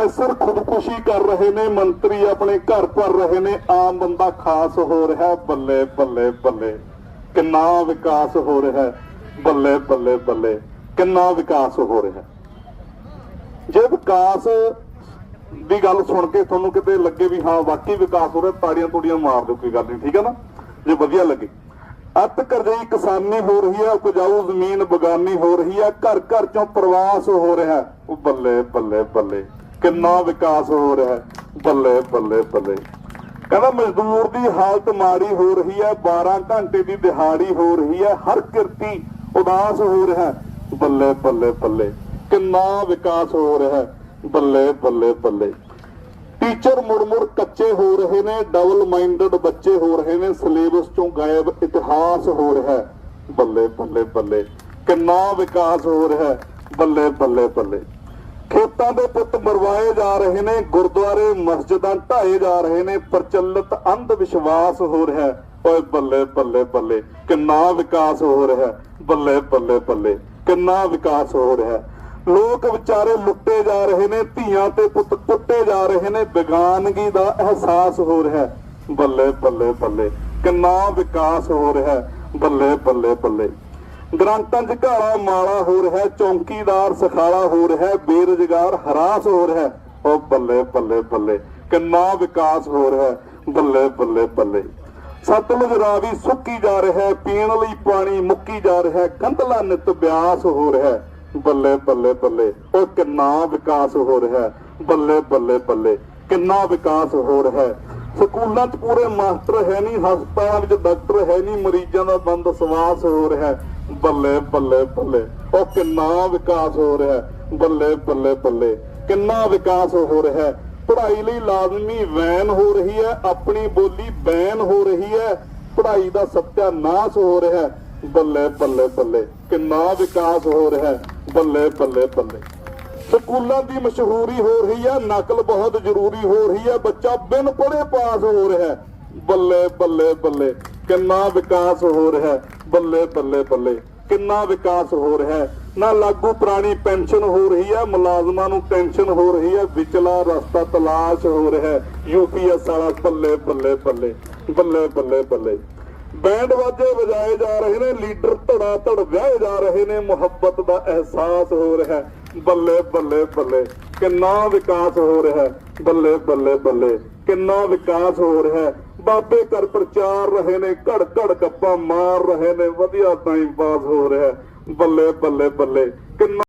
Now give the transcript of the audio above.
Professor ਖੁਦਕੁਸ਼ੀ ਕਰ ਰਹੇ ਨੇ, ਮੰਤਰੀ ਆਪਣੇ ਘਰ ਭਰ ਰਹੇ ਨੇ, ਆਮ ਬੰਦਾ ਖਾਸ ਹੋ ਰਿਹਾ, ਬੱਲੇ ਬੱਲੇ ਬੱਲੇ। ਕਿੰਨਾ ਵਿਕਾਸ ਹੋ ਰਿਹਾ, ਬੱਲੇ ਬੱਲੇ ਬੱਲੇ। ਕਿੰਨਾ ਵਿਕਾਸ ਹੋ ਰਿਹਾ। ਜੇ ਵਿਕਾਸ ਦੀ ਗੱਲ ਸੁਣ ਕੇ ਤੁਹਾਨੂੰ ਕਿਤੇ ਲੱਗੇ ਵੀ ਹਾਂ, ਵਾਕਈ ਵਿਕਾਸ ਹੋ ਰਿਹਾ, ਤਾੜੀਆਂ ਤੂੜੀਆਂ ਮਾਰ ਦਿਓ, ਕੋਈ ਗੱਲ ਨਹੀਂ, ਠੀਕ ਹੈ ਨਾ? ਜੇ ਵਧੀਆ ਲੱਗੇ। ਅੱਤ ਕਰਜਈ ਕਿਸਾਨੀ ਹੋ ਰਹੀ ਹੈ ਉਪਜਾਊ ਜ਼ਮੀਨ ਬਗਾਨੀ ਹੋ ਰਹੀ ਹੈ ਘਰ ਘਰ ਚੋਂ ਪ੍ਰਵਾਸ ਹੋ ਰਿਹਾ, ਉਹ ਬੱਲੇ ਬੱਲੇ ਬੱਲੇ। ਕਿੰਨਾ ਵਿਕਾਸ ਹੋ ਰਿਹਾ ਹੈ। ਬੱਲੇ ਬੱਲੇ ਬੱਲੇ। ਕਹਿੰਦਾ ਮਜ਼ਦੂਰ ਦੀ ਹਾਲਤ ਮਾੜੀ ਹੋ ਰਹੀ ਹੈ 12 ਘੰਟੇ ਦੀ ਦਿਹਾੜੀ ਹੋ ਰਹੀ ਹੈ, ਹਰ ਕਿਰਤੀ ਉਦਾਸ ਹੋ ਰਿਹਾ ਹੈ। ਬੱਲੇ ਬੱਲੇ ਬੱਲੇ। ਕਿੰਨਾ ਵਿਕਾਸ ਹੋ ਰਿਹਾ ਹੈ। ਬੱਲੇ ਬੱਲੇ ਬੱਲੇ। ਟੀਚਰ ਮੁੜ ਮੁੜ ਕੱਚੇ ਹੋ ਰਹੇ ਨੇ ਡਬਲ ਮਾਈਂਡਡ ਬੱਚੇ ਹੋ ਰਹੇ ਨੇ ਸਿਲੇਬਸ ਚੋਂ ਗਾਇਬ ਇਤਿਹਾਸ ਹੋ ਰਿਹਾ ਹੈ। ਬੱਲੇ ਬੱਲੇ ਬੱਲੇ। ਕਿੰਨਾ ਵਿਕਾਸ ਹੋ ਰਿਹਾ ਹੈ। ਬੱਲੇ ਬੱਲੇ ਬੱਲੇ। ਖੇਤਾਂ ਦੇ ਪੁੱਤ ਮਰਵਾਏ ਜਾ ਰਹੇ ਨੇ, ਗੁਰਦੁਆਰੇ, ਮਸਜਿਦਾਂ ਢਾਏ ਜਾ ਰਹੇ ਨੇ, ਪ੍ਰਚਲਿਤ ਅੰਧ ਵਿਸ਼ਵਾਸ ਹੋ ਰਿਹਾ ਹੈ। ਓਏ ਬੱਲੇ ਬੱਲੇ ਬੱਲੇ, ਕਿੰਨਾ ਵਿਕਾਸ ਹੋ ਰਿਹਾ ਹੈ। ਬੱਲੇ ਬੱਲੇ ਬੱਲੇ, ਕਿੰਨਾ ਵਿਕਾਸ ਹੋ ਰਿਹਾ ਹੈ। ਲੋਕ ਵਿਚਾਰੇ ਲੁੱਟੇ ਜਾ ਰਹੇ ਨੇ, ਧੀਆਂ ਤੇ ਪੁੱਤ ਕੁੱਟੇ ਜਾ ਰਹੇ ਨੇ, ਬੇਗਾਨਗੀ ਦਾ ਅਹਿਸਾਸ ਹੋ ਰਿਹਾ ਹੈ। ਬੱਲੇ ਬੱਲੇ ਬੱਲੇ, ਕਿੰਨਾ ਵਿਕਾਸ ਹੋ ਰਿਹਾ ਹੈ। ਬੱਲੇ ਬੱਲੇ ਬੱਲੇ। ਗ੍ਰਾਂਟਾਂ 'ਚ ਘਾਲਾ ਮਾਲਾ ਹੋ ਰਿਹਾ ਚੌਂਕੀਦਾਰ ਸਖਾਲਾ ਹੋ ਰਿਹਾ ਬੇਰੁਜ਼ਗਾਰ ਹਰਾਸ ਹੋ। ਰਿਹਾ ਉਹ ਬੱਲੇ ਬੱਲੇ ਬੱਲੇ, ਕਿੰਨਾ ਵਿਕਾਸ ਹੋ। ਰਿਹਾ ਬੱਲੇ ਬੱਲੇ ਬੱਲੇ। ਸਤਲੁਜ ਰਾਵੀ ਸੁੱਕੀ ਜਾ ਰਿਹਾ ਪੀਣ ਲਈ ਪਾਣੀ ਮੁੱਕੀ ਜਾ ਰਿਹਾ ਹੈ, ਕੰਧਲਾ ਨਿਤ ਬਿਆਸ ਹੋ। ਰਿਹਾ ਬੱਲੇ ਬੱਲੇ ਬੱਲੇ, ਉਹ ਕਿੰਨਾ ਵਿਕਾਸ ਹੋ। ਰਿਹਾ ਬੱਲੇ ਬੱਲੇ ਬੱਲੇ, ਕਿੰਨਾ ਵਿਕਾਸ ਹੋ। ਰਿਹਾ ਸਕੂਲਾਂ 'ਚ ਪੂਰੇ ਮਾਸਟਰ ਹੈ ਨਹੀਂ, ਹਸਪਤਾਲਾਂ ਵਿੱਚ ਡਾਕਟਰ ਹੈ ਨਹੀਂ, ਮਰੀਜ਼ਾਂ ਦਾ ਬੰਦ ਸਵਾਸ ਹੋ। ਰਿਹਾ ਬੱਲੇ ਬੱਲੇ ਬੱਲੇ। ਉਹ ਕਿੰਨਾ ਵਿਕਾਸ ਹੋ ਰਿਹਾ ਹੈ। ਬੱਲੇ ਬੱਲੇ ਬੱਲੇ। ਕਿੰਨਾ ਵਿਕਾਸ ਹੋ ਰਿਹਾ ਹੈ। ਪੜ੍ਹਾਈ ਲਈ ਲਾਜ਼ਮੀ ਵੈਨ ਹੋ ਰਹੀ ਹੈ। ਆਪਣੀ ਬੋਲੀ ਬੈਨ ਹੋ ਰਹੀ ਹੈ। ਪੜ੍ਹਾਈ ਦਾ ਸੱਤਿਆਨਾਸ਼ ਹੋ ਰਿਹਾ ਹੈ। ਬੱਲੇ ਬੱਲੇ ਬੱਲੇ। ਕਿੰਨਾ ਵਿਕਾਸ ਹੋ ਰਿਹਾ ਹੈ। ਬੱਲੇ ਬੱਲੇ ਬੱਲੇ। ਸਕੂਲਾਂ ਦੀ ਮਸ਼ਹੂਰੀ ਹੋ ਰਹੀ ਹੈ। ਨਕਲ ਬਹੁਤ ਜ਼ਰੂਰੀ ਹੋ ਰਹੀ ਹੈ। ਬੱਚਾ ਬਿਨ ਪੜ੍ਹੇ ਪਾਸ ਹੋ ਰਿਹਾ ਹੈ। ਬੱਲੇ ਬੱਲੇ ਬੱਲੇ। ਕਿੰਨਾ ਵਿਕਾਸ ਹੋ ਰਿਹਾ ਹੈ? ਬੱਲੇ ਬੱਲੇ ਬੱਲੇ। ਕਿੰਨਾ ਵਿਕਾਸ ਹੋ ਰਿਹਾ ਹੈ? ਨਾ ਲਾਗੂ ਪੁਰਾਣੀ ਪੈਨਸ਼ਨ ਹੋ ਰਹੀ ਹੈ, ਮੁਲਾਜ਼ਮਾਂ ਨੂੰ ਟੈਨਸ਼ਨ ਹੋ ਰਹੀ ਹੈ, ਵਿਚਲਾ ਰਸਤਾ ਤਲਾਸ਼ ਹੋ ਰਿਹਾ ਹੈ। ਯੂਪੀਐਸ ਵਾਲਾ ਬੱਲੇ ਬੱਲੇ ਬੱਲੇ। ਬੱਲੇ ਬੱਲੇ ਬੱਲੇ। ਬੈਂਡ ਵਾਜੇ ਵਜਾਏ ਜਾ ਰਹੇ ਨੇ, ਲੀਡਰ ਧੜਾ ਧੜ ਵਿਆਹੇ ਜਾ ਰਹੇ ਨੇ, ਮੁਹੱਬਤ ਦਾ ਅਹਿਸਾਸ ਹੋ ਰਿਹਾ ਹੈ। ਬੱਲੇ ਬੱਲੇ ਬੱਲੇ। ਕਿੰਨਾ ਵਿਕਾਸ ਹੋ ਰਿਹਾ ਹੈ? ਬੱਲੇ ਬੱਲੇ ਬੱਲੇ। ਕਿੰਨਾ ਵਿਕਾਸ ਹੋ ਰਿਹਾ ਹੈ? ਬਾਬੇ ਘਰ ਪ੍ਰਚਾਰ ਰਹੇ ਨੇ, ਘੜ ਘੜ ਕੱਪਾ ਮਾਰ ਰਹੇ ਨੇ, ਵਧੀਆ ਟਾਈਮ ਪਾਸ ਹੋ ਰਿਹਾ ਬੱਲੇ ਬੱਲੇ ਬੱਲੇ। ਕਿੰਨਾ